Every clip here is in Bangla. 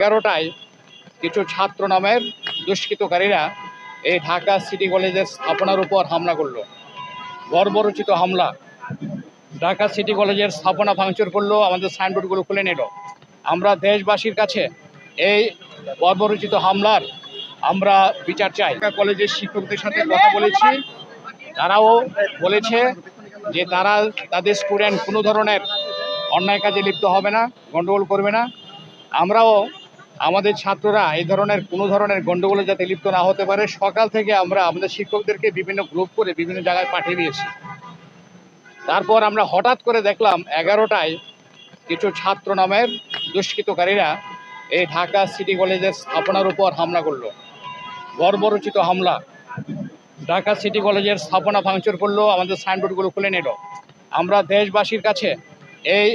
এগারোটায় কিছু ছাত্র নামের দুষ্কৃতকারীরা এই ঢাকা সিটি কলেজের স্থাপনার উপর হামলা করল। বর্বরচিত হামলা। ঢাকা সিটি কলেজের স্থাপনা ভাঙচুর করল, আমাদের সাইনবোর্ডগুলো খুলে নিল। আমরা দেশবাসীর কাছে এই বর্বরচিত হামলার আমরা বিচার চাই। কলেজের শিক্ষকদের সাথে কথা বলেছি। তারাও বলেছে যে তারা, তাদের স্টুডেন্ট কোনো ধরনের অন্যায় কাজে লিপ্ত হবে না, গণ্ডগোল করবে না। আমরাও আমাদের ছাত্ররা এই ধরনের কোনো ধরনের গণ্ডগোলে যাতে লিপ্ত না হতে পারে, সকাল থেকে আমরা আমাদের শিক্ষকদেরকে বিভিন্ন গ্রুপ করে বিভিন্ন জায়গায় পাঠিয়ে দিয়েছি। তারপর আমরা হঠাৎ করে দেখলাম এগারোটায় কিছু ছাত্র নামের দুষ্কৃতকারীরা এই ঢাকা সিটি কলেজের স্থাপনার উপর হামলা করল। বর্বরচিত হামলা। ঢাকা সিটি কলেজের স্থাপনা ভাঙচুর করল, আমাদের সাইনবোর্ডগুলো খুলে নিল। আমরা দেশবাসীর কাছে এই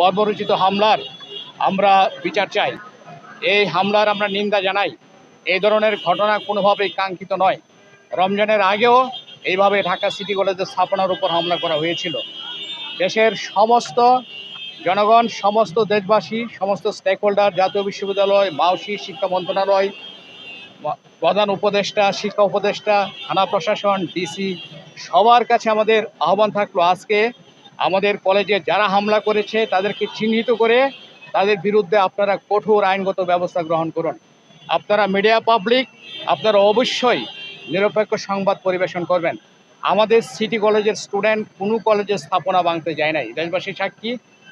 বর্বরচিত হামলার আমরা বিচার চাই। এই হামলার আমরা নিন্দা জানাই। এই ধরনের ঘটনা কোনোভাবেই কাঙ্ক্ষিত নয়। রমজানের আগেও এইভাবে ঢাকা সিটি কলেজের স্থাপনার উপর হামলা করা হয়েছিল। দেশের সমস্ত জনগণ, সমস্ত দেশবাসী, সমস্ত স্টেক হোল্ডার জাতীয় বিশ্ববিদ্যালয়, মাউসি শিক্ষা মন্ত্রণালয়, প্রধান উপদেষ্টা, শিক্ষা উপদেষ্টা, থানা প্রশাসন, ডিসি, সবার কাছে আমাদের আহ্বান থাকল আজকে আমাদের কলেজে যারা হামলা করেছে তাদেরকে চিহ্নিত করে তাদের বিরুদ্ধে আপনারা কঠোর আইনগত ব্যবস্থা গ্রহণ করুন। আপনারা মিডিয়া পাবলিক আপনারা অবশ্যই নিরপেক্ষ সংবাদ পরিবেশন করবেন। আমাদের সিটি কলেজের স্টুডেন্ট কোনো কলেজের স্থাপনা ভাঙতে যায় নাই। দেশবাসী সাক্ষী,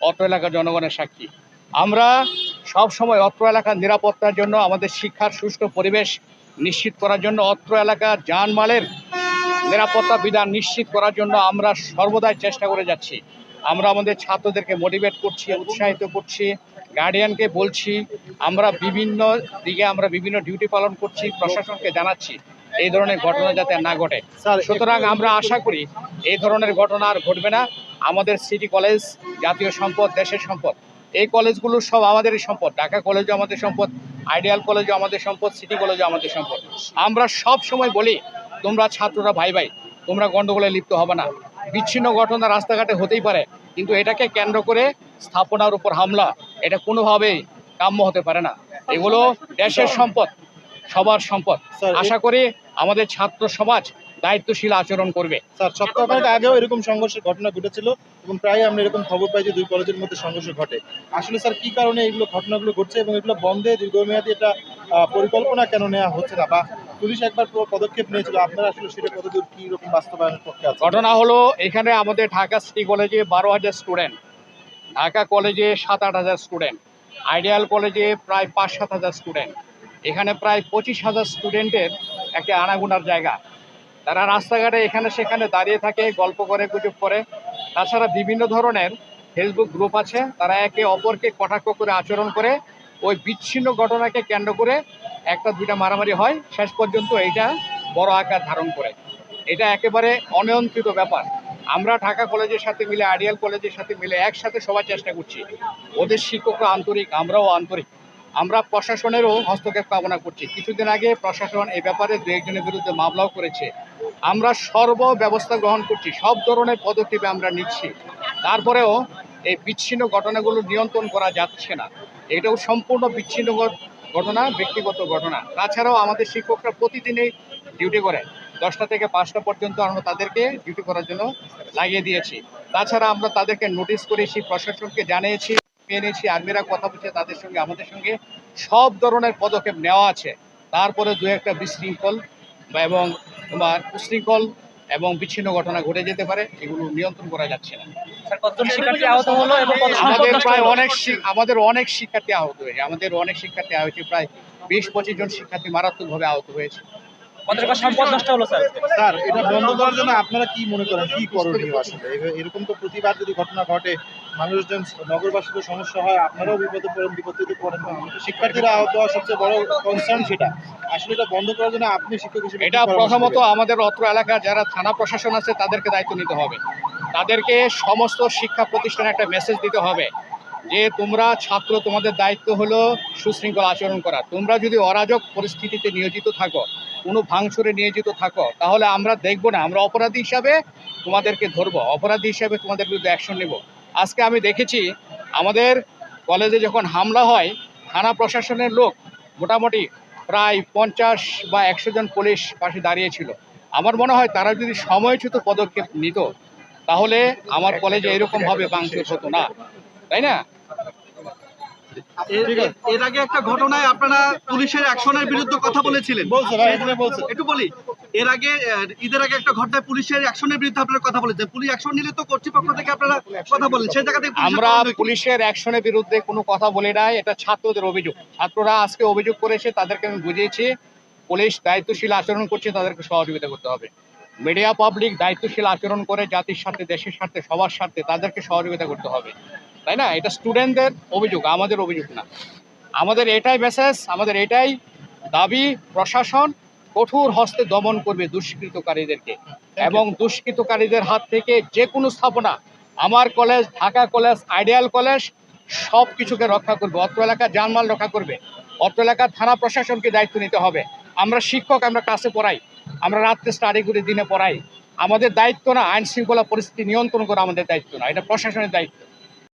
অত্র এলাকার জনগণের সাক্ষী। আমরা সব সময় অত্র এলাকার নিরাপত্তার জন্য, আমাদের শিক্ষার সুষ্ঠু পরিবেশ নিশ্চিত করার জন্য, অত্র এলাকার যানমালের নিরাপত্তা বিধান নিশ্চিত করার জন্য আমরা সর্বদাই চেষ্টা করে যাচ্ছি। আমরা আমাদের ছাত্রদেরকে মোটিভেট করছি উৎসাহিত করছি গার্ডিয়ানকে বলছি আমরা বিভিন্ন দিকে আমরা বিভিন্ন ডিউটি পালন করছি প্রশাসনকে জানাচ্ছি এই ধরনের ঘটনা যাতে না ঘটে। সুতরাং আমরা আশা করি এই ধরনের ঘটনা আর ঘটবে না। আমাদের সিটি কলেজ জাতীয় সম্পদ দেশের সম্পদ এই কলেজগুলো সব আমাদেরই সম্পদ। ঢাকা কলেজও আমাদের সম্পদ আইডিয়াল কলেজও আমাদের সম্পদ সিটি কলেজও আমাদের সম্পদ। আমরা সব সময় বলি তোমরা ছাত্ররা ভাই ভাই তোমরা গণ্ডগোলে লিপ্ত হবে না। বিচ্ছিন্ন ঘটনা রাস্তাঘাটে হতেই পারে কিন্তু এটাকে কেন্দ্র করে স্থাপনার উপর হামলা এটা কোনোভাবেই কাম্য হতে পারে না। এগুলো দেশের সম্পদ সবার সম্পদ। আশা করি আমাদের ছাত্র সমাজ দায়িত্বশীল আচরণ করবে। স্যার সপ্তাহখানেক আগেও এরকম সংঘর্ষের ঘটনা ঘটেছিল এবং প্রায় আমরা এরকম খবর পাই যে দুই কলেজের মধ্যে সংঘর্ষ ঘটে। আসলে স্যার কি কারণে এগুলো ঘটনাগুলো ঘটছে এবং এগুলো বন্ধে দীর্ঘমেয়াদী এটা পরিকল্পনা কেন নেওয়া হচ্ছে না? বা পুলিশ একবার পদক্ষেপ নিয়েছিল। আপনারা আসলে সেটা কতদূর, কি রকম বাস্তবায়নের পক্ষে আছে ঘটনা হলো, এখানে আমাদের ঢাকা সিটি কলেজে বারো হাজার স্টুডেন্ট, ঢাকা কলেজে সাত আট হাজার স্টুডেন্ট, আইডিয়াল কলেজে প্রায় পাঁচ সাত হাজার স্টুডেন্ট। এখানে প্রায় পঁচিশ হাজার স্টুডেন্টের একটা আনাগোনার জায়গা। তারা রাস্তাঘাটে এখানে সেখানে দাঁড়িয়ে থাকে, গল্প করে, গুজব করে। তাছাড়া বিভিন্ন ধরনের ফেসবুক গ্রুপ আছে। তারা একে অপরকে কটাক্ষ করে, আচরণ করে। ওই বিচ্ছিন্ন ঘটনাকে কেন্দ্র করে একটা, দুইটা মারামারি হয়, শেষ পর্যন্ত এইটা বড় আকার ধারণ করে। এটা একেবারে অনিয়ন্ত্রিত ব্যাপার। আমরা ঢাকা কলেজের সাথে মিলে আইডিয়াল কলেজের সাথে মিলে একসাথে সবাই চেষ্টা করছি। ওদের শিক্ষকরা আন্তরিক, আমরাও আন্তরিক। আমরা প্রশাসনেরও হস্তক্ষেপ কামনা করছি। কিছুদিন আগে প্রশাসন এই ব্যাপারে দু একজনের বিরুদ্ধে মামলাও করেছে। আমরা সর্ব ব্যবস্থা গ্রহণ করছি, সব ধরনের পদক্ষেপে আমরা নিচ্ছি। তারপরেও এই বিচ্ছিন্ন ঘটনাগুলো নিয়ন্ত্রণ করা যাচ্ছে না। এটাও সম্পূর্ণ বিচ্ছিন্ন ঘটনা, ব্যক্তিগত ঘটনা। তাছাড়াও আমাদের শিক্ষকরা প্রতিদিনই ডিউটি করে। দশটা থেকে পাঁচটা পর্যন্ত আমরা তাদেরকে ডিউটি করার জন্য লাগিয়ে দিয়েছি। তাছাড়া আমরা তাদেরকে নোটিশ করেছি, প্রশাসনকে জানিয়েছি এনেছি আর্মিরা কথা বলছে তাদের সঙ্গে, আমাদের সঙ্গে। সব ধরনের পদক্ষেপ নেওয়া আছে। তারপরে দু একটা বিশৃঙ্খল এবং তোমার উশৃঙ্খল এবং বিচ্ছিন্ন ঘটনা ঘটে যেতে পারে এগুলো নিয়ন্ত্রণ করা যাচ্ছে না। আমাদের প্রায় অনেক আমাদের অনেক শিক্ষার্থী আহত হয়েছে। আমাদের অনেক শিক্ষার্থী আহত হয়েছে প্রায় বিশ পঁচিশ জন শিক্ষার্থী মারাত্মকভাবে আহত হয়েছে। কত টাকা সম্পদ নষ্ট হলো স্যার। স্যার এটা বন্ধ করার জন্য আপনারা কি মনে করেন? কি করণীয় আসলে? এরকম তো প্রতিবার যদি ঘটনা ঘটে মানুষজন নগরবাসীদের সমস্যা হয় আপনারাও বিপদে পড়েন বিপত্তিতে পড়েন শিক্ষার্থীরা আহত হওয়া সবচেয়ে বড় কনসার্ন সেটা। আসলে এটা বন্ধ করার জন্য আপনি শিক্ষক হিসেবে এটা প্রথমত আমাদের অত্র এলাকার যারা থানা প্রশাসন আছে তাদেরকে দায়িত্ব নিতে হবে। তাদেরকে সমস্ত শিক্ষা প্রতিষ্ঠানে একটা মেসেজ দিতে হবে যে তোমরা ছাত্র তোমাদের দায়িত্ব হলো সুশৃঙ্খল আচরণ করা। তোমরা যদি অরাজক পরিস্থিতিতে নিয়োজিত থাকো কোনো ভাঙচুরে নিয়োজিত থাকো, তাহলে আমরা দেখব না, আমরা অপরাধী হিসাবে তোমাদেরকে ধরবো, অপরাধী হিসাবে তোমাদের বিরুদ্ধে অ্যাকশন নেব। আজকে আমি দেখেছি, আমাদের কলেজে যখন হামলা হয়, থানা প্রশাসনের লোক মোটামুটি প্রায় পঞ্চাশ বা একশো জন পুলিশ পাশে দাঁড়িয়েছিল। আমার মনে হয় তারা যদি সময়চ্যুত পদক্ষেপ নিত, তাহলে আমার কলেজে এরকমভাবে ভাঙচুর হতো না। তাই না? এর- আগে একটা ঘটনায় আপনারা পুলিশের অ্যাকশনের বিরুদ্ধে কথা বলেছিলেন। একটু বলি এর আগে ঈদের আগে একটা ঘটনায় পুলিশের অ্যাকশনের বিরুদ্ধে আপনারা কথা বলেছেন। পুলিশ অ্যাকশন নিলে তো কর্তৃপক্ষ থেকে আপনারা কথা বলেন। সেই জায়গা থেকে আমরা পুলিশের অ্যাকশনের বিরুদ্ধে কোনো কথা বলি নাই। এটা ছাত্রদের অভিযোগ। ছাত্ররা আজকে অভিযোগ করেছে তাদেরকে আমি বুঝিয়েছি। পুলিশ দায়িত্বশীল আচরণ করছে তাদেরকে সহযোগিতা করতে হবে। মিডিয়া পাবলিক দায়িত্বশীল আচরণ করে জাতির স্বার্থে দেশের স্বার্থে সবার স্বার্থে তাদেরকে সহযোগিতা করতে হবে। তাই না? এটা স্টুডেন্টদের অভিযোগ আমাদের অভিযোগ না। আমাদের এটাই মেসেজ আমাদের এটাই দাবি প্রশাসন কঠোর হস্তে দমন করবে দুষ্কৃতকারীদেরকে। এবং দুষ্কৃতকারীদের হাত থেকে যে কোনো স্থাপনা আমার college Dhaka college ideal college সব কিছুকে রক্ষা করবে। অত্র এলাকার জানমাল রক্ষা করবে। অত্র এলাকার থানা প্রশাসনকে দায়িত্ব নিতে হবে। আমরা শিক্ষক আমরা ক্লাসে পড়াই। আমরা রাত্রে স্টাডি করে দিনে পড়াই। আমাদের দায়িত্ব না আইন শৃঙ্খলা পরিস্থিতি নিয়ন্ত্রণ করা আমাদের দায়িত্ব না। এটা প্রশাসনের দায়িত্ব।